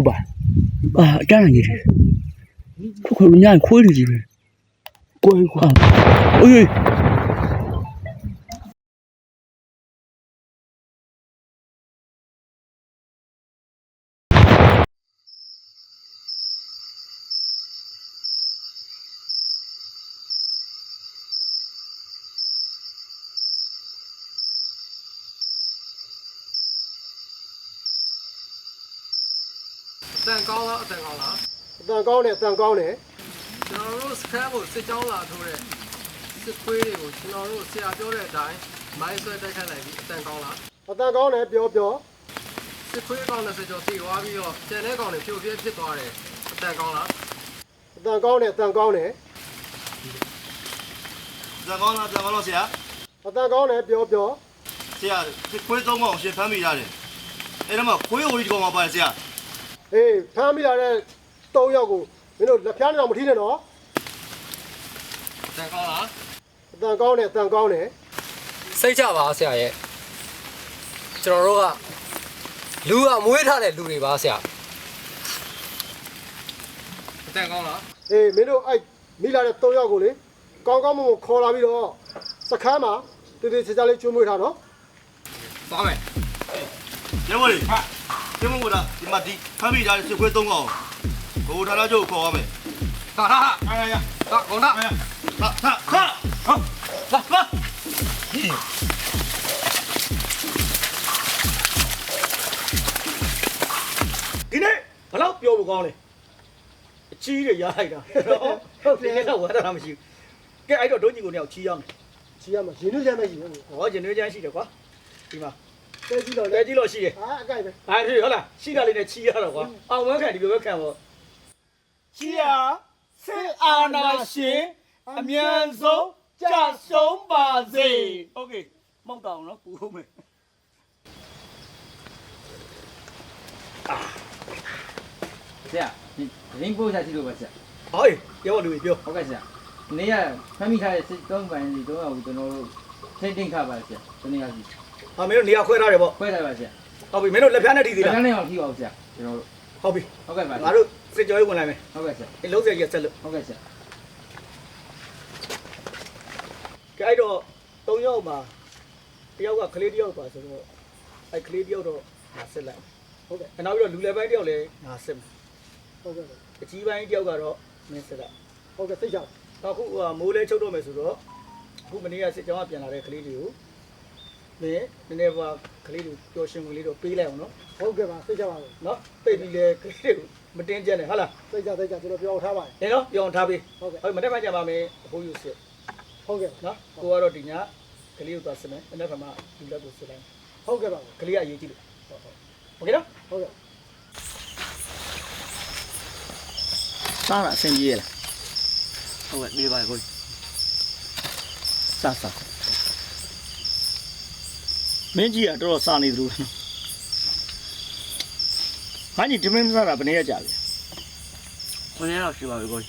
လူပါအာအတန်းကြီးတယ်ခုခုညခွေးလူကြီးပဲကိုယ်ကွာအေး အတန်ကောင်းလားအတန်ကောင်းလား အတန် ကောင်းတယ်အတန်ကောင်းတယ်ကျွန်တော်တို့စခန်းကိုစစ်ကြောင်းလာထိုးတဲ့စစ်ခွေးတွေကိုကျွန်တော်တို့ဆရာပြောတဲ့အတိုင်းမိုင်းဆွဲတိုက်ခတ်လိုက်ပြီးအတန်ကောင်းလားအတန်ကောင်းတယ်ပြောပြောစစ်ခွေးကောင်20ကျော်စီဝါပြီးတော့ကျန်တဲ့ကောင်တွေဖြိုပြဲဖြစ်သွားတယ်အတန်ကောင်းလားအတန်ကောင်းတယ်အတန်ကောင်းတယ်ဇံကောင်းလားဇံကောင်းလားဆရာအတန်ကောင်းတယ်ပြောပြောဆရာခွေးသုံးကောင်ရှင်ဖမ်းမိရတယ်အဲ့ဒါမှခွေးဝီဒီကောင်မှာပါတယ်ဆရာဟေးဖမ်းမိလာတဲ့ ၃ယောက်ကိုမင်းတို့လက်ဖျားနေတော့မထီးနဲ့နော်အတန်ကောင်းလားအတန်ကောင်းတယ်အတန်ကောင်းတယ်စိတ်ချပါဆရာရဲ့ကျွန်တော်တို့ကလူကမွေးထားတဲ့လူတွေပါဆရာအတန်ကောင်းလားဟေးမင်းတို့အဲ့မိလာတဲ့၃ယောက်ကိုလေကောင်းကောင်းမွန်မွန်ခေါ်လာပြီးတော့စခန်းမှာတည်တည်ချာချာလေးကျွေးမွေးထားနော်သွားမယ်ရဲဘော်လေးကျမတို့ကဒီမှာဒီဖမ်းမိရတယ်စစ်ခွေးသုံးကောင် ဘိုးဌာနချုပ်ခေါ်ရမယ်ဟာဟာဟာအားရဟာကောင်းတာဟာဟာဟာဟာဟာဒီနေ့ဘလောက်ပြောဖို့ကောင်းလဲအချီးတွေရလိုက်တာနော်ဟုတ်တယ်တော့ဝါဒနာမရှိဘူးကဲအဲ့တော့ဒုံကြီးကိုတယောက်ချီးရမယ်ချီရမှာရင်းနှီးချမ်းမရှိဘူးဟောဂျင်နွေးချမ်းရှိတယ်ကွာဒီမှာတဲကြည့်တော့တဲလေကြီးလို့ရှိတယ်အာအကြိုက်ပဲဟာဒီဟုတ်လားရှိတာလေးနဲ့ချီးရတော့ကွာအောင်ဝဲခံဒီလိုပဲခံပေါ့ ချီးရစစ်အာနာရှင်အမြန်ဆုံးကြဆုံးပါစေโอเคမောက်တောင်နော်ပူဟုတ်မယ် ဆရာဒီရင်းပို့ချရှိလို့ပါဆရာ ဟောပြောလူပြော ဟုတ်ကဲ့ဆရာဒီနေ့ကဖမ်းမိထားတဲ့စစ်သုံးပန်စီတော့ကိုကျွန်တော်တို့ထိတ်တိတ်ခပါဆရာဒီနေ့ကစီ ဟာမင်းတို့နေရာခွဲထားတယ်ပေါ့ ခွဲထားပါဆရာ ဟုတ်ပြီမင်းတို့လက်ဖျားနဲ့တီးသေး ဒီ လား ကနေ့အောင်ထိပါဦးဆရာကျွန်တော်တို့ ဟုတ်ပြီဟုတ်ကဲ့ပါငါတို့စစ်ကြောရေးဝင်လိုက်မယ်ဟုတ်ကဲ့ဆရာဒီလုံးစရကြီးဆက်လို့ဟုတ်ကဲ့ဆရာကဲအဲ့တော့၃ယောက်မှာတယောက်ကကလေးတယောက်ပါဆိုတော့အဲ့ကလေးတယောက်တော့ငါစစ်လိုက်ဟုတ်ကဲ့နောက်ပြီးတော့လူလယ်ပိုင်းတယောက်လည်းငါစစ်မယ်ဟုတ်ကဲ့အကြီးပိုင်းတယောက်ကတော့မင်းစစ်လိုက်ဟုတ်ကဲ့သိကြပါနောက်ခုဟိုမိုးလဲချုပ်တော့မယ်ဆိုတော့အခုမနေ့ကစစ်ကြောင်းကပြန်လာတဲ့ကလေးတွေကို မင်းနည်းနည်းပါကလေးတွေပျော်ရွှင်ဝင်လေးတော့ပေးလိုက်အောင်နော် ဟုတ်ကဲ့ပါသိကြပါမယ် နော်ပိတ်ပြီးလဲကလေးတွေကိုမတင်းကျပ်နဲ့ဟုတ်လား သိကြသိကြကျွန်တော်ပြောထားပါတယ် နင်နော်ပြောင်းထားပေး ဟုတ်ကဲ့ ဟုတ်မနေ့ကကြပါမယ်အဖိုးယူစစ် ဟုတ်ကဲ့ နော်ကိုကတော့ဒီညကလေးကိုသွားစစ်မယ်မနေ့ကမှဒီလက်ကိုစစ်လိုက် ဟုတ်ကဲ့ပါ ကလေးကအရေးကြီးလို့ဟုတ်ဟုတ်โอเคနော် ဟုတ်ကဲ့ စားတာအဆင်ပြေရလား ဟုတ်ကဲ့ဒီပါကို စားစား မင်းကြီးကတော်တော်စားနေသလိုပဲနော်ဟာညီဒီမင်းစားတာဘယ်နည်းကြပြီခွင့်ရတော့ရှိပါပြီကို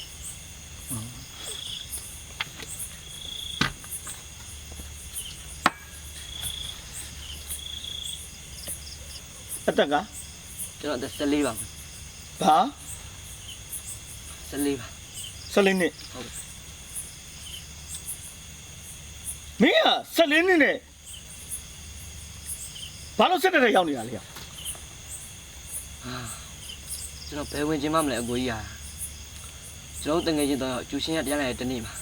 အတက်ကကျွန်တော်14ပါဘာ14ပါ14နှစ်ဟုတ်ကဲ့မင်းက14နှစ်နဲ့ ဘာလို့ဆက်တဲ့ရောက်နေတာလဲကျွန်တော်ဘယ်ဝင်ခြင်းမမလဲအကိုကြီးဟာကျွန်တော်တို့တငယ်ချင်းတော့ကျူရှင်ရတရားလိုက်တဲ့တနေ့မှာ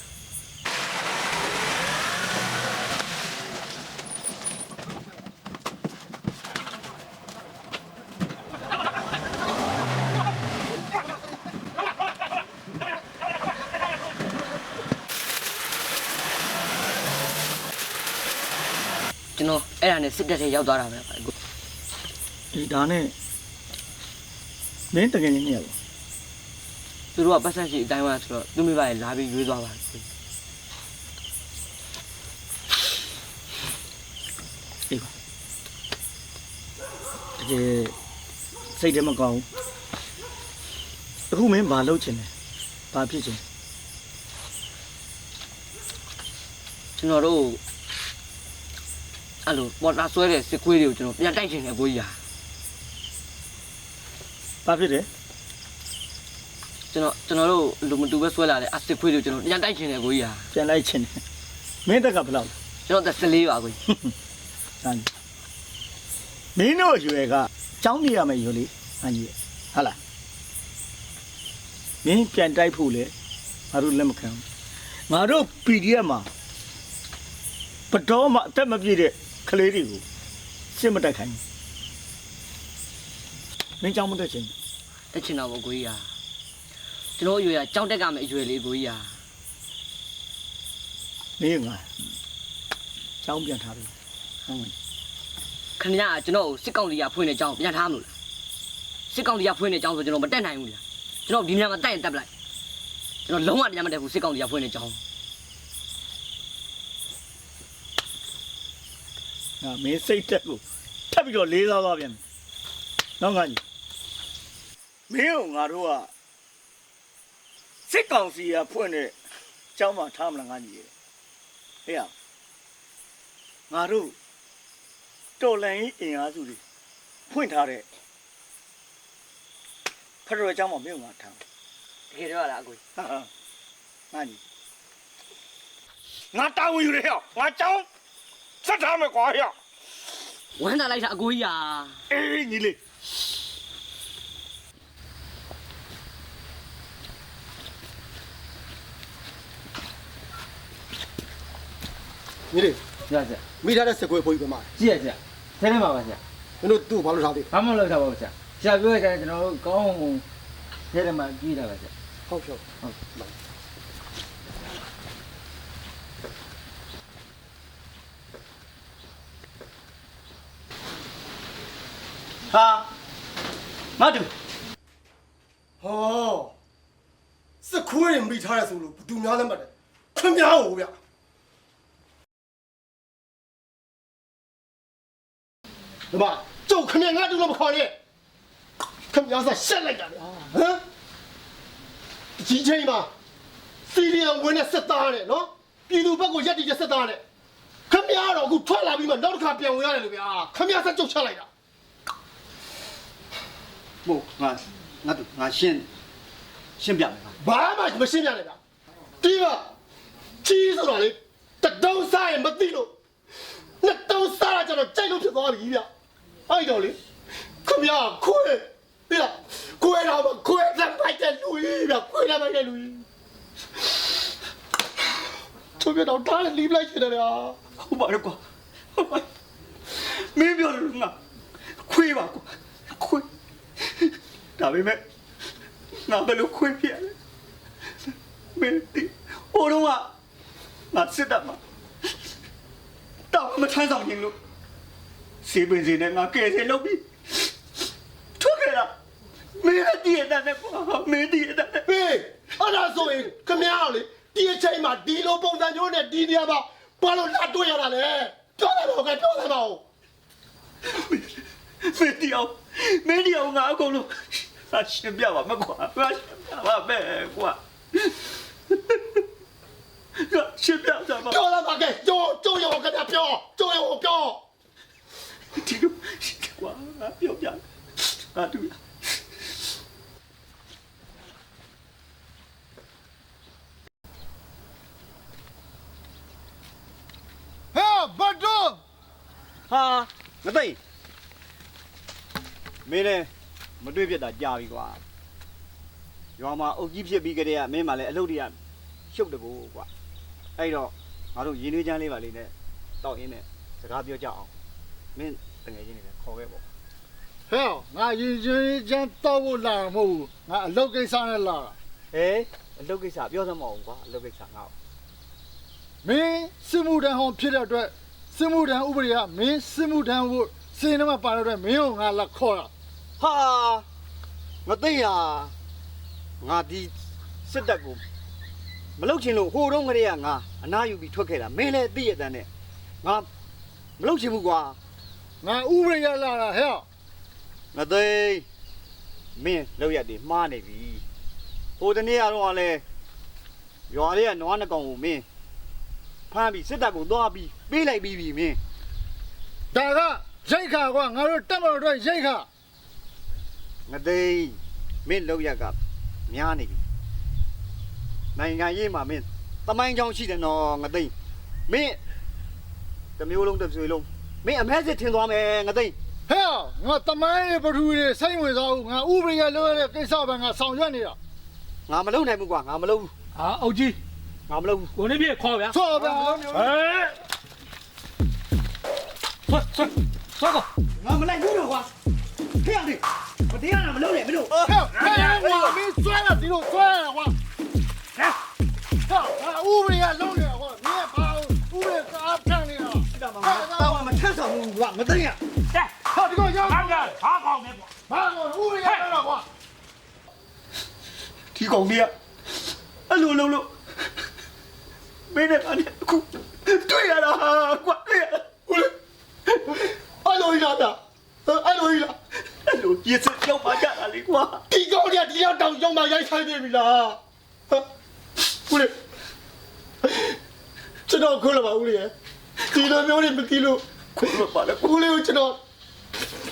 ကျွန်တော်အဲ့ဒါနဲ့စစ်တပ်ထဲရောက်သွားတာပဲအကို ဒီဒါနဲ့မင်းတကယ်နေနေရပါသူတို့ကပတ်သက်ရှိအတိုင်းဝါဆိုတော့သူမိဘရဲ့လာပြီးရွေးသွားပါကိုတကယ်စိတ်ထဲမကောင်းဘူးအခုမင်းဘာလုပ်ချင်လဲဘာဖြစ်ချင်ကျွန်တော်တို့အဲ့လိုပေါ်တာဆွဲတဲ့စစ်ခွေးတွေကိုကျွန်တော်ပြန်တိုက်ချင်တယ်အကိုကြီးဟာ ဘာဖြစ်တယ်ကျွန်တော်ကျွန်တော်တို့လူမတူပဲဆွဲလာတဲ့အစ်စ်ခွေးတွေကိုကျွန်တော်ပြန်တိုက်ချင်တယ်ကိုကြီးဟာပြန်လိုက်ချင်းတယ်မင်းတက်ကဘယ်လောက်လဲကျွန်တော်သက်14ပါကိုကြီးစမ်းမင်းတို့ရွယ်ကကျောင်းနေရမယ်ရွယ်လေးအန်ကြီးဟာလားမင်းပြန်တိုက်ဖို့လေငါတို့လက်မခံဘူးငါတို့ PDF မှာဘတော်မှအသက်မပြည့်တဲ့ကလေးတွေကိုစစ်မတိုက်ခိုင်းဘူး မင်းကျောင်းမတက်ချင်ဘူးတက်ချင်တော့ကိုကြီးဟာကျွန်တော်အရွယ်ကကြောင်းတက်ကမယ်အရွယ်လေးကိုကြီးဟာမင်းငါကျောင်းပြန်ထားပြီဟုတ်မယ်ခဏကကျွန်တော်ကိုစစ်ကောင်စီကဖွင့်နေကြောင်းပြန်ထားမလို့လားစစ်ကောင်စီကဖွင့်နေကြောင်းဆိုကျွန်တော်မတက်နိုင်ဘူးလားကျွန်တော်ဒီနေရာမှာတက်ရင်တက်ပလိုက်ကျွန်တော်လုံးဝတရားမတက်ဘူးစစ်ကောင်စီကဖွင့်နေကြောင်းငါမင်းစိတ်တက်ကိုထပ်ပြီးတော့လေးစားသွားပြန်ပြီနောက်ငါကြီး မင်းကိုငါတို့ကစစ်ကောင်စီကဖွင့်တဲ့ကျောင်းမှာထားမလားငါကြီးရဲ့ဟေ့ရငါတို့တော်လန်ကြီးအင်အားစုတွေဖွင့်ထားတဲ့ဖရတော်ကျောင်းမှာမင်းကိုငါထားတကယ်တော့လားအကိုကြီးဟာဟာငါကြီးငါတောင်းယူရဟေ့ငါကျောင်းဆက်ထားမယ်ကွာဟေ့ဝမ်းသာလိုက်တာအကိုကြီးဟာအေးညီလေး ညီလေးရဆရာမိထားတဲ့စကွေးဖိုးကြီးပဲမှာကြည့်ရဆရာဆဲနေပါပါဆရာမင်းတို့သူ့ကိုဘာလို့ထားသေးဘာမှမလုပ်ထားပါဘူးဆရာဆရာပြောရတဲ့ကျွန်တော်တို့ကောင်းအောင်ဆဲတယ်မှာကြည့်တာပါဆရာဟုတ်ဖြောဟာငါတူဟောစကွေးမိထားရဆိုလို့ဘသူများလဲမှတ်တယ်ခင်ဗျားကိုဗျ ဒီမှာကျုပ်ခင်ဗျားငါတူလို့မခေါ်နဲ့ခင်ဗျားဆက်ရှက်လိုက်တာလေဟမ်ဒီချိန်မှာစီရီယံဝင်တဲ့စစ်သားနဲ့နော်ပြည်သူဘက်ကိုရက်တည်တဲ့စစ်သားနဲ့ခင်ဗျားတော့အခုထွက်လာပြီးမှနောက်တစ်ခါပြန်ဝင်ရတယ်လို့ဗျာခင်ဗျားဆက်ကျုပ်ချလိုက်တာမို့ငါငါတူငါရှင်းရှင်းပြမယ်ကွာဘာမှမရှင်းပြနဲ့ဗျာဒီကကြီးဆိုတော့လေတတုံးစားရင်မသိလို့နှစ်တုံးစားတာကျတော့ကြိုက်လို့ဖြစ်သွားပြီဗျ အဲ့တော့လေခမရခွေးဒီလားခွေးတော့မခွေးလက်ပိုက်တဲ့လူကြီးဗျခွေးလက်ပိုက်တဲ့လူကြီးသူပြတော့တားလီးလိုက်ချင်တယ်ဗျာဟုတ်ပါတော့ကွာဟုတ်ပါမင်းပြောလို့ငါခွေးပါကွာခွေးဒါပေမဲ့ငါဘယ်လိုခွေးပြလဲမင်းဒီဟိုတော့ကငါစစ်တပ်မှာတောင်းမထမ်းဆောင်ရင်လို့ စေပင်စီနဲ့ငါကဲစေလုပ်ပြီးထွက်ခဲ့တာမင်းလည်းတည်ရတဲ့ကွာမင်းတည်ရတဲ့ဟေးအဲ့ဒါဆိုရင်ခမရလေဒီအချိန်မှာဒီလိုပုံစံမျိုးနဲ့ဒီနေရာမှာဘာလို့လာတွေ့ရတာလဲပြောတယ်တော့ကပြောတယ်တော့မင်းတရားမင်းတရားငါအကုန်လုံးငါရှင်းပြပါမကွာငါရှင်းပြပါမယ်ကွာငါရှင်းပြကြပါပြောလာပါကဲကျိုးကျိုးရောကတည်းကပြောကျိုးရောပြော ဒီလိုကွာငါပြောပြငါတူရဟဲ့ဘတ်တော့ဟာမသိမင်းလည်းမတွေ့ပြတ်တာကြာပြီကွာရွာမှာအုပ်ကြီးဖြစ်ပြီးကြတဲ့ကမင်းမှလည်းအလုပ်တွေကရှုပ်တကူကွာအဲ့တော့ငါတို့ရင်းနှီးချမ်းလေးပါလေးနဲ့တောက်ရင်းနဲ့စကားပြောကြအောင် မင်းတကယ်ချင်းနေတယ်ခေါ်ခဲ့ပေါ့ဟဲ့ငါရင်ချင်းချမ်းတော့ဖို့လာမဟုတ်ဘူးငါအလုပ်ကိစ္စနဲ့လာတာဟဲအလုပ်ကိစ္စပြောစမ်းမအောင်ကွာအလုပ်ကိစ္စငါ့မင်းစစ်မှုတန်းဟောင်းဖြစ်တဲ့အတွက်စစ်မှုတန်းဥပဒေကမင်းစစ်မှုတန်းဖို့စင်ထဲမှာပါတဲ့အတွက်မင်းကိုငါလာခေါ်တာဟာမသိရငါဒီစစ်တပ်ကိုမလုတ်ချင်လို့ဟိုတုန်းကတည်းကငါအနာယူပြီးထွက်ခဲ့တာမင်းလည်းသိရတဲ့နဲ့ငါမလုတ်ချင်ဘူးကွာ ငါဥပဒေရလာတာဟဲ့မသိမင်းလောက်ရတယ်မှားနေပြီဟိုတနေ့ကတော့လည်းရွာလေးကနွားနှကောင်ကိုမင်းဖမ်းပြီးစစ်တပ်ကိုသွားပြီးပေးလိုက်ပြီးပြီမင်းဒါကရိတ်ခါကွာငါတို့တက်မတော်အတွက်ရိတ်ခါမငသိန်းမင်းလောက်ရက်ကများနေပြီနိုင်ငံရေးမှာမင်းတမိုင်းချောင်းရှိတယ်နော်ငသိန်းမင်းတစ်မျိုးလုံးတစ်ဆွေလုံး မင်းအမဲစစ်ထင်သွားမယ်ငသိန်းဟဲ့ငါတမိုင်းပထူတွေစိတ်ဝင်စားဘူးငါဥပဒေရလို့ရတဲ့ကိစ္စပဲငါဆောင်ရွက်နေတာငါမလုံနိုင်ဘူးကွာငါမလုံဘူးဟာအုတ်ကြီးငါမလုံဘူးကိုနေပြေခေါ်ဗျာဆော့ဗျာဟဲ့ဆွဆွဆွကောငါမလိုက်ဘူးတော့ကွာဖျက်နေမတရားတာမလုံနဲ့မင်းတို့ဟဲ့ဟဲ့ငါမင်းဆွဲတာဒီလိုဆွဲတာကွာ က်ဆောင်ဘူးကွာမသိရတဲ့ဟာဒီကောင်ရောက်ဟာကဟာကောင်းနေကွာဘာကောဥပဒေရတော့ကွာဒီကောင်ကြီးကအဲ့လိုလုံးလို့မင်းနဲ့ကနေအခုတွေ့ရတာကွာတွေ့ရတာဦးလေးအဲ့လိုကြီးလားဗျအဲ့လိုကြီးလားအဲ့လိုရစ်စကြောက်ပါကြတာလေကွာဒီကောင်ကဒီရောက်တောင်ရောက်မှရိုက်ဆိုင်နေပြီလားဟမ်ဦးလေးကျွန်တော်ခွလို့ပါဦးလေးဒီလိုမျိုးလေးမသိလို့ ခွင့်လို့ပါလေဦးလေးကိုကျွန်တော်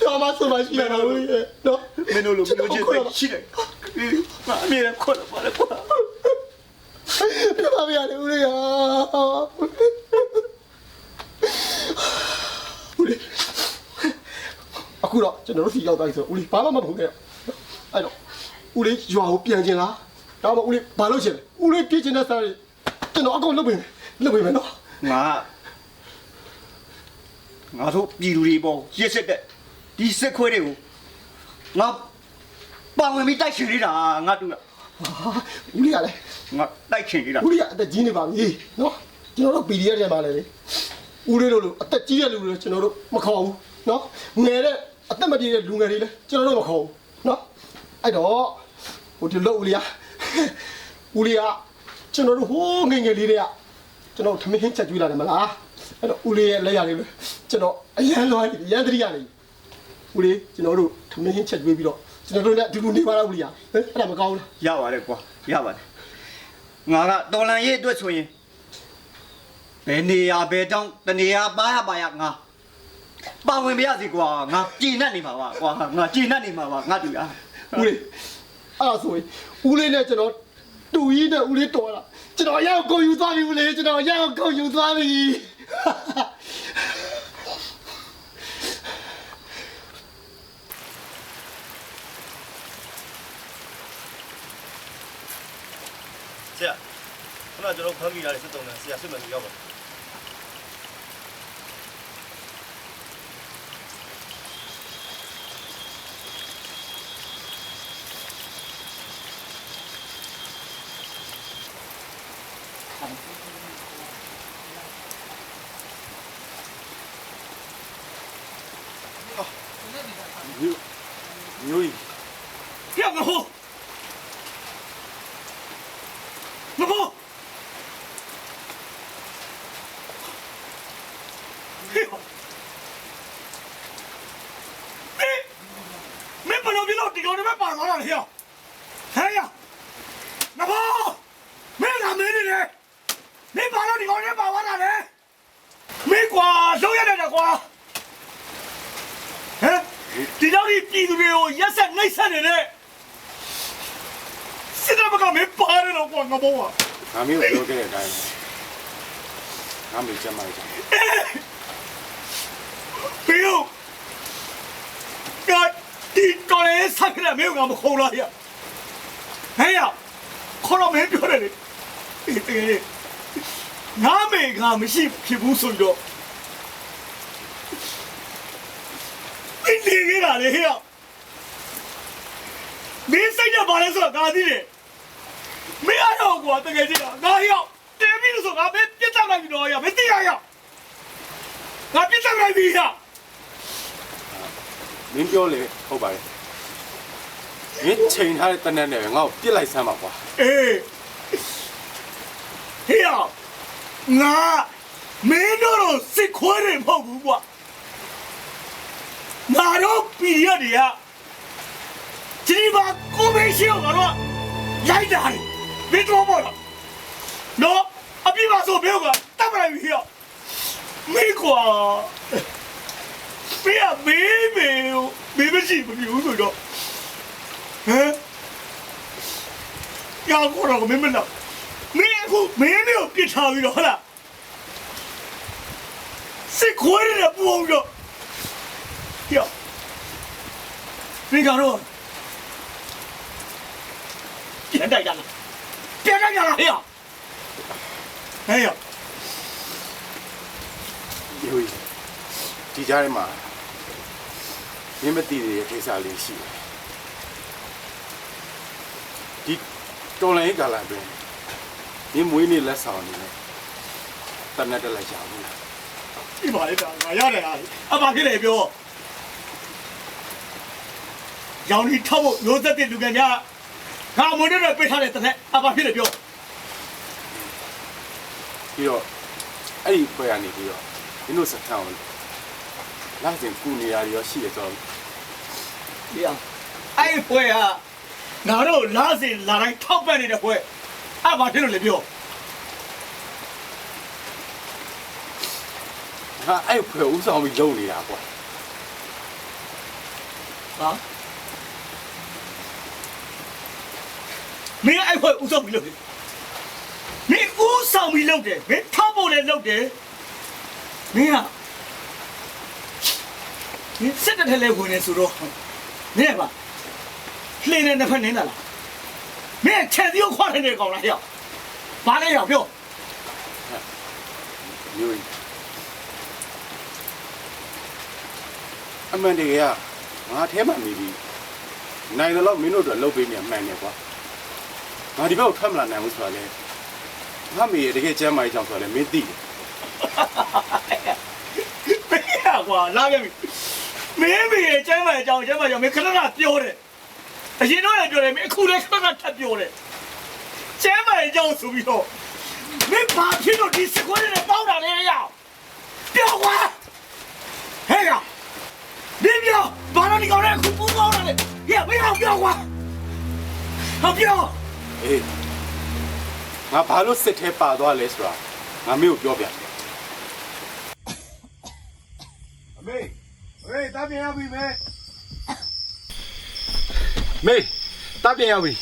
ပြောမဆိုမှရှိရတာဦးလေးနော်မင်းတို့လိုမျိုးချင်းသိရှိတယ်ငါအမြဲတမ်းခွင့်လို့ပါလေကွာပြပါဗျာလေဦးလေးဟာဦးလေးအခုတော့ကျွန်တော်တို့စီရောက်သွားပြီဆိုဦးလေးဘာမှမပုံခဲ့အဲ့တော့ဦးလေးရွာကိုပြန်ကျင်လားဒါမှမဟုတ်ဦးလေးဘာလုပ်ချင်လဲဦးလေးပြေးချင်တဲ့စားတွေကျွန်တော်အကုန်လုပ်ပေးမယ်လုပ်ပေးမယ်နော်ငါ ငါတို့ပြည်သူတွေပေါ့ရစ်စစ်တဲ့ဒီစစ်ခွေးတွေကိုငါပါဝင်ပြီးတိုက်ချင်နေတာငါတူရဟာဦးလေးကလည်းငါတိုက်ချင်နေတာဦးလေးကအသက်ကြီးနေပါပြီနော်ကျွန်တော်တို့ PDF ထဲမှာလည်းလေဦးလေးတို့လိုအသက်ကြီးတဲ့လူတွေကျွန်တော်တို့မခေါ်ဘူးနော်ငယ်တဲ့အသက်မပြည့်တဲ့လူငယ်တွေလည်းကျွန်တော်တို့မခေါ်ဘူးနော်အဲ့တော့ဟိုဒီလို့ဦးလေးကဦးလေးကကျွန်တော်တို့ဟိုးငယ်ငယ်လေးတွေကကျွန်တော်ထမင်းချက်ကျွေးလာတယ်မလား အဲ့တော့ဦးလေးရဲ့လက်ရလေးပဲကျွန်တော်အရန်လွှမ်းရန်တရိရနေဦးလေးကျွန်တော်တို့ထမင်းချက်ကျွေးပြီးတော့ကျွန်တော်တို့လည်းအတူတူနေပါလားဦးလေးကဟမ်အဲ့ဒါမကောင်းဘူးလားရပါတယ်ကွာရပါတယ်ငါကတော်လန်ရေးအတွက်ဆိုရင်ဘယ်နေရာဘယ်တောင်းတနေရာပါရပါရငါပါဝင်မရစီကွာငါကြည်နှက်နေမှာပါကွာငါကြည်နှက်နေမှာပါငါတူရဦးလေးအဲ့ဒါဆိုရင်ဦးလေးနဲ့ကျွန်တော်တူကြီးနဲ့ဦးလေးတော်လာကျွန်တော်ရောက်ကိုယူသွားပြီဦးလေးကျွန်တော်ရောက်ကိုယူသွားပြီ ဆရာခုနကျွန်တော်ဖမ်းမိတာလေစစ်တုံးတယ်ဆရာစစ်မှန် ပြီးရောက်ပါ မျိုးကြီး ပြောင်းမဟုတ်မဟုတ်မင်းဘယ်လိုဖြစ်လို့ဒီကောင်တွေပဲပါသွားတာလဲဟဲ့ဟဲ့ရမဟုတ်မင်းလာမင်းနေတယ်မင်းဘာလို့ဒီကောင်တွေပါသွားတာလဲမင်းကွာလုံးရတယ်ကွာဟမ်ဒီတော့ဒီပြည်သူတွေကိုရက်ဆက်နှိပ်စက်နေတဲ့စစ်တပ် ဘက်ကမင်းပါတယ်တော့ကွာငါဘောကငါမျိုးပြောခဲ့တဲ့အတိုင်းငါမေးချက်မှလိုက်တာဘယ်လိုကဒီတော်လေးဆက်ကြမေကမခေါ်လာရဟဲ့ရခေါ်တော့မင်းပြောတယ်လေဒီတကယ်ငါမေကမရှိဖြစ်ဘူးဆိုတော့ဒီနေရတာလေဟဲ့မင်းစိတ်နဲ့ပါလဲဆိုတော့ငါသိတယ် မင်းအတော့ကွာတကယ်ကြီးငါရောက်တယ်ပြီးလို့ဆိုငါမင်းပြတ်တတ်လိုက်ပြီတော့ရမင်းသိရရငါပြတ်တတ်လိုက်ပြီရမင်းပြောလေဟုတ်ပါတယ်မင်းချိန်ထားတဲ့တနက်နဲ့ငါ့ကိုပြစ်လိုက်စမ်းပါကွာအေးဟေးအောင်ငါမင်းတို့တော့စစ်ခွဲတယ်မဟုတ်ဘူးကွာငါတို့ပြည်ရတွေကဒီမှာကိုမေးရှိအောင်ငါတို့ကရိုက်တာလေ မင်းတို့ဘောလားနော်အပြစ်ပါဆိုပြောကတပ်မလိုက်ပြီဟေးအောင်မင်းကွာမင်းကမေးမေးမေးမရှိဘူးဆိုတော့ဟမ်ကြောက်ခေါ်တော့မင်းမလို့မင်းအခုမင်းမျိုးပြစ်ထားပြီးတော့ဟုတ်လားစစ်ခွေးရပူအောင်တော့ယောမင်းကတော့ပြန်တိုက်ကြလား ပြန်တိုက်ကြလားဟဲ့ဟဲ့ယောဒီဟိုဒီကြားထဲမှာမင်းမသိတဲ့ကိစ္စလေးရှိတယ်ဒီတော်လိုင်းကာလာအတွင်းမင်းမွေးနေ့လက်ဆောင်နေတယ်တနက်တက်လိုက်ကြဘူးလားဒီပါလေဒါငါရတယ်ဟာအပါဖြစ်လေပြောရောင်ကြီးထောက်ဖို့ရိုးသက်တဲ့လူကန်များ ငါမွေးနေ့ပြထားတဲ့တဲ့အပါဖြစ်လေပြောပြီးတော့အဲ့ဒီဖွဲ့ရနေပြီးတော့မင်းတို့စခန်းကိုလာစဉ်ကူနေရရောရှိတယ်ဆိုတော့ဒီအောင်အဲ့ဒီဖွဲကငါတို့လာစဉ်လာတိုင်းထောက်ပံ့နေတဲ့ဖွဲအပါဖြစ်လို့လေပြောငါအဲ့ဖွဲ့ဥဆောင်ပြီးလုပ်နေတာကွာဟာ မင်းအဲ့ဖွဲဥဆောင်ပြီးလုပ်တယ်မင်းဥဆောင်ပြီးလုပ်တယ်မင်းထောက်ဖို့လည်းလုပ်တယ်မင်းကမင်းစစ်တပ်ထဲလဲဝင်နေဆိုတော့မင်းကလှင်းနေတစ်ဖက်နင်းလာလားမင်းခြံစည်းကိုခွာနေကောင်လားဟဲ့ဘာလဲရောပြောမျိုးကြီးအမှန်တကယ်ကငါအဲမှာနေပြီးနိုင်တယ်လို့မင်းတို့တို့လှုပ်ပေးနေမှန်တယ်ကွာ ငါဒီဘက်ကိုထွက်မလာနိုင်ဘူးဆိုတာလေငါမေရတကယ်ကျမ်းမာရေးကြောင့်ဆိုတာလေမင်းသိတယ်မင်းရကွာလာပြန်ပြီမင်းမေကျမ်းမအကြောင်းကျမ်းမကြောင့်မင်းခဏခဏပြောတယ်အရင်တော့လည်းပြောတယ်မင်းအခုလည်းခဏခဏထပ်ပြောတယ်ကျမ်းမအကြောင်းဆိုပြီးတော့မင်းဘာဖြစ်လို့ဒီစကွဲနဲ့ပေါက်တာလဲရအောင်ပြောကွာဟဲ့ရဒီပြောဘာလို့ဒီကောင်နဲ့အခုပူပေါင်းတာလဲရမင်းအောင်ပြောကွာဟောပြော အေးငါဘာလို့စစ်ထဲပါသွားလဲဆိုတာငါမင်းကိုပြောပြတယ်အမေအမေတားပြန်ရပြီမေမေတားပြန်ရပြီ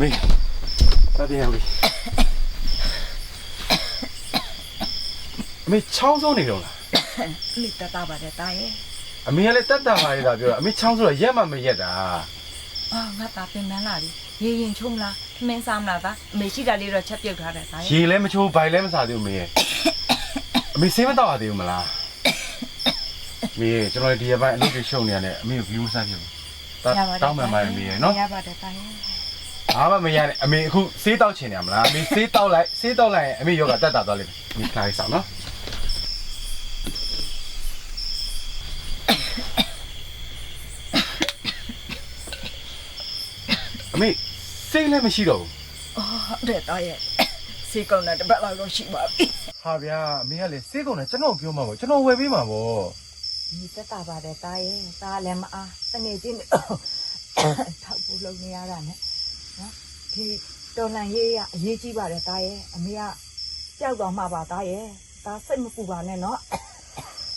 မေတားပြန်ရပြီအမေချောင်းဆုံးနေတော့လားမိတတာပါတယ်တာရဲ့အမေကလည်းတက်တာပါလေဒါပြောတာအမေချောင်းဆိုတော့ရက်မှမရက်တာအာငါတာပင်မလာပြီ ရေရင်ချုံမလားခမင်းစားမလားသားအမေရှိတာလေးတော့ချက်ပြုတ်ထားတယ်တာရဲ့ရေလည်းမချိုးဘိုင်လည်းမစားသေးဘူးအမေရဲ့အမေဆေးမတော့ရသေးဘူးမလားအမေကျွန်တော်ဒီရက်ပိုင်းအလုပ်တွေရှုံနေရတယ်အမေကို view မစားဖြစ်ဘူးတောင်းတောင်းမှန်ပါအမေရဲ့နော်ရပါတယ်တာရဲ့ဘာမှမရနဲ့အမေအခုဆေးတောက်ချင်နေရမလားအမေဆေးတောက်လိုက်ဆေးတောက်လိုက်ရင်အမေယောဂတက်တာသွားလိမ့်မယ်အမေခါလေးဆောင်နော်အမေ စိတ်လည်းမရှိတော့ဘူးအော်ဟုတ်တယ်တာရဲ့စေကုန်းနဲ့တစ်ပတ်လောက်တော့ရှိပါပြီဟာဗျာအမေကလည်းဆေးကုန်တယ်ကျွန်တော်ပြောမှာပေါ့ကျွန်တော်ဝယ်ပေးမှာပေါ့မိတတာပါတယ်တာရဲ့တာလည်းမအားတငယ်ချင်းထောက်ဖို့လုပ်နေရတာနဲ့နော်ဒီတော်လန်ရေးရအရေးကြီးပါတယ်တာရဲ့အမေကပျောက်သွားမှာပါတာရဲ့ဒါစိတ်မပူပါနဲ့နော်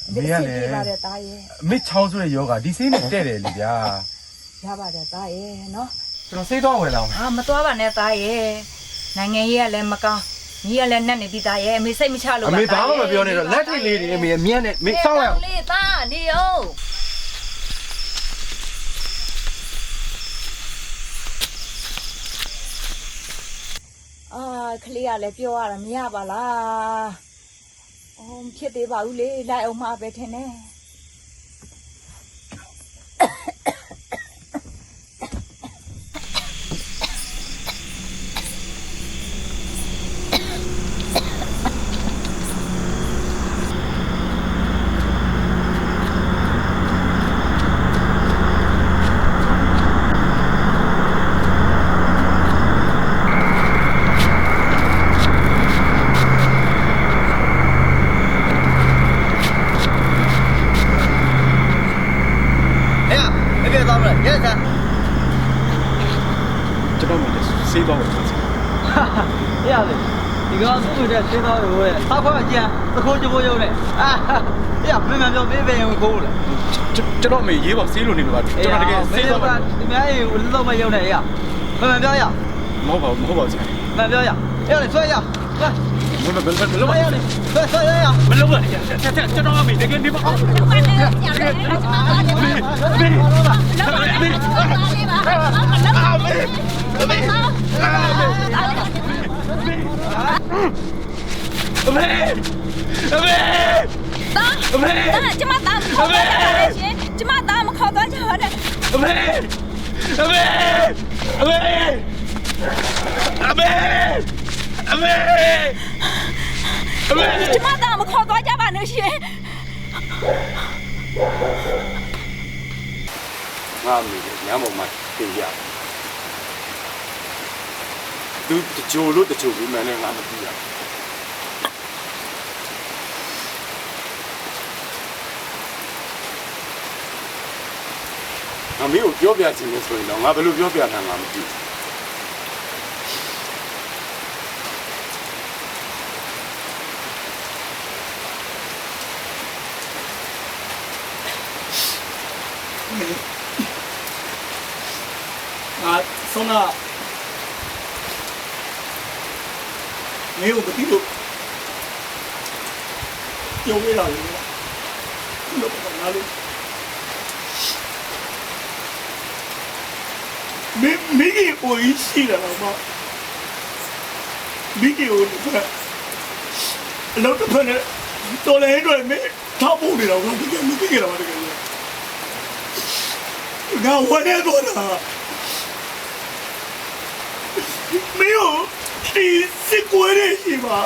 အမေကလည်းဒီပါတယ်တာရဲ့အမေချောင်းဆိုတဲ့ယောဂဒီဆေးနဲ့တဲ့တယ်လေဗျာရပါတယ်တာရဲ့နော် ကျွန်တော်ဆေးတော့ဝယ်လာအောင်အာမသွားပါနဲ့သားရဲ့နိုင်ငံရေးကလည်းမကောင်းညီကလည်းနဲ့နေပြီးသားရဲ့အမေစိတ်မချလို့အမေဘာမှမပြောနဲ့တော့လက်ထိတ်လေးတွေအမေအမြတ်နဲ့မေစောင်းရအောင်လေးသားနေအောင်အာခလေးကလည်းပြောရတာမရပါလားအော်မဖြစ်သေးပါဘူးလေလိုက်အောင်မှပဲထင်တယ် ဟဲ့မပြေသွားမလားရဲစား ကျွန်တော်မြေဆေးတော့ဝယ်ပါစေ ရလေဒီကောင်သူ့ကိုတဲ့သင်းတော် ရိုးတဲ့ဟာခွာကြံသခိုးကြိုးရုံးနဲ့အာရမင်းမပြောပေးပေးရင်ခိုးလေကျွန်တော်အမေရေးပါဆေးလို့နေပါကျွန်တော်တကယ်ဆေးတော့ဒီများရေကိုလုံးမရုံနဲ့ရမှန်မှန်ပြောရမဟုတ်ပါဘူးမဟုတ်ပါဘူးမှန်ပြောရအဲ့လေဆွဲရဆွဲဘယ်လိုဘယ်လိုဘယ်လိုဆွဲရလေဆွဲဆွဲရမလုပ်ပါနဲ့ကျွန်တော်အမေတကယ်နေပါအောင်အ မေအမေအမေအမေအမေအမေကျမသားမခေါ်သွားကြပါနဲ့ရှင်ငါအမေညမ်းပေါ်မှာတင်ရသူတကြိုလို့တကြိုပြီးမှလည်းငါမသိရ ငါမင်းကိုပြောပြချင်လို့ဆိုရင်တော့ငါဘယ်လိုပြောပြနိုင်မှာမသိဘူးငါဆုံးတာမင်းကိုမသိလို့ပြောရတာလေလို့ပါငါလေးမ ခင်ကိုကြီးရှိတာတော့မမိခင်ကိုအလုပ်တစ်ဖက်နဲ့တော်လည်းတွေမထောက်ဖို့နေတော့ငါတကယ်မိခင်ကတော့တကယ်ငါဝရဲတော့တာမင်းတို့ဒီစစ်ကွဲတဲ့ရှိပါ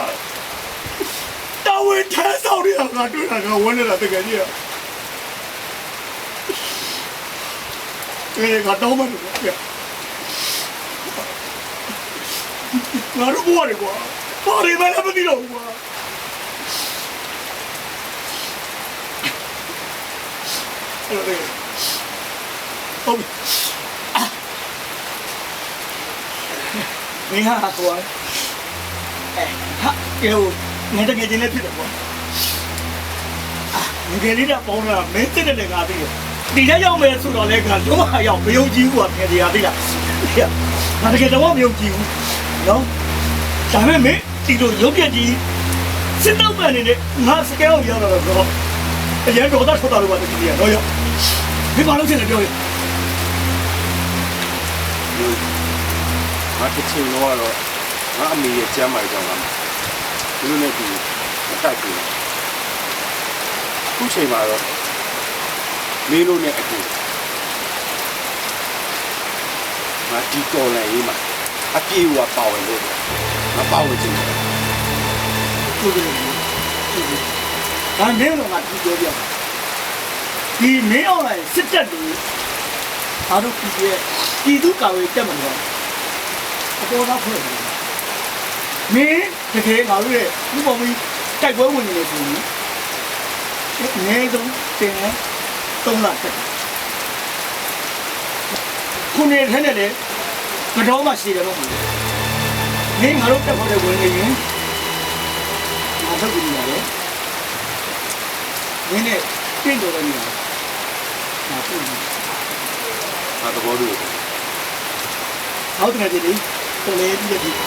တော်ဝင်ထမ်းဆောင်ရတာတွေ့တာကဝန်းနေတာတကယ်ကြီးอ่ะเออก็ต้องมาดูเนี่ย ငါတို့ဘဝတွေကွာဘာတွေမှလည်းမသိတော့ဘူးကွာအဲ့ဒါလေဟုတ်ပြီငါဟာကွာအဲဟာကေဟိုငါတကယ်ချင်းလည်းဖြစ်တယ်ကွာငကယ်လေးကပေါင်းလာမင်းတက်တဲ့ငါသိတယ်ဒီထဲရောက်မယ်ဆိုတော့လည်းကတော့မရောက်မယုံကြည်ဘူးကွာခင်ဗျာသိလားငါတကယ်တော့မယုံကြည်ဘူးနော် ဒါပေမဲ့မင်းဒီလိုရုပ်ပြက်ကြီးစစ်တော့ပန်နေတဲ့ငါစကဲကိုရောက်တော့တော့အရင်တော့တော့ထွက်တာလို့ပါတကယ်ကြီးတော့ရောက်မင်းဘာလို့ဖြစ်နေပြောရငါတစ်ချိန်တော့ကတော့ငါအမေရဲ့ကျမ်းမာကြောင်းကသူတို့နဲ့ဒီမတိုက်ဘူးခုချိန်မှာတော့မင်းတို့နဲ့အတူငါဒီတော်လည်းရေးမှာအပြေဝပါဝင်လို့ ငါပါဝင်ခြင်းတယ်ကိုယ်ကလေးဒါမင်းတို့ကဒီပြောပြဒီမင်းအောင်လိုက်စစ်တပ်တွေအားတို့ပြည်ရဲ့ပြည်သူကာဝေးတက်မှာတော့အပေါ်တော့ဖွဲ့တယ်မင်းတကယ်ငါတို့ရဲ့ဥပမာတိုက်ပွဲဝင်နေတယ်ဆိုရင်အနည်းဆုံးတင်တယ်သုံးလတက်ခုနေထဲနဲ့လေကတော့မှရှိတယ်တော့ မဟုတ်ဘူးမင်းငါတို့တက်ဖို့ဝင်နေရင်ငါထုတ်ပြီးရတယ်။နင်းနဲ့တင့်တော်တဲ့နေရာ။ငါပြုတ်နေငါသဘောတူတယ်။ဟောက်တယ်ကြည်တော်လေးပြီးတဲ့ဒီ။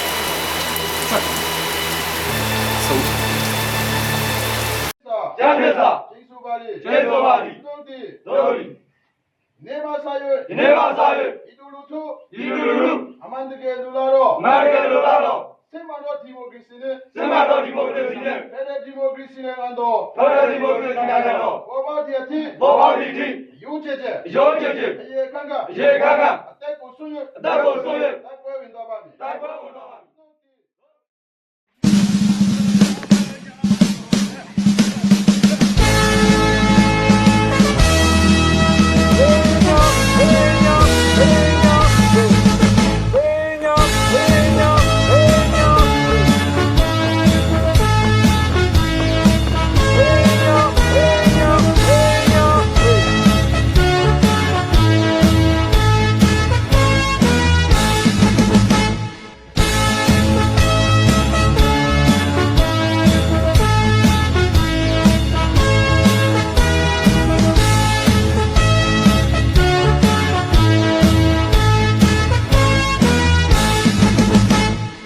ဆက်ဆုံးရပြစာကျေးဇူးပါလေကျေးဇူးပါသည်တို့တည်တို့သည်နေပါစာ၍ဒီနေ့ပါစား၍ဤ သူလူထုဒီလူလူလူအမှန်တကယ်လူလာတော့အမေရိကန်လိုလားတော့စစ်မှန်သောဒီမိုကရေစီနဲ့စစ်မှန်သောဒီမိုကရေစီနဲ့ဖက်ဒရယ်ဒီမိုကရေစီနဲ့အန်တော်ဖက်ဒရယ်ဒီမိုကရေစီနိုင်ငံတော်ဘောပါတီအဖြစ်ပေါ်ပေါက်သည့်အထိယူချက်ချက်အရောချက်ချက်အရေခန့်ကအရေခန့်ခန့်အသက်ကိုဆွံ့ရအသက်ကိုဆွံ့၍တိုက်ပွဲ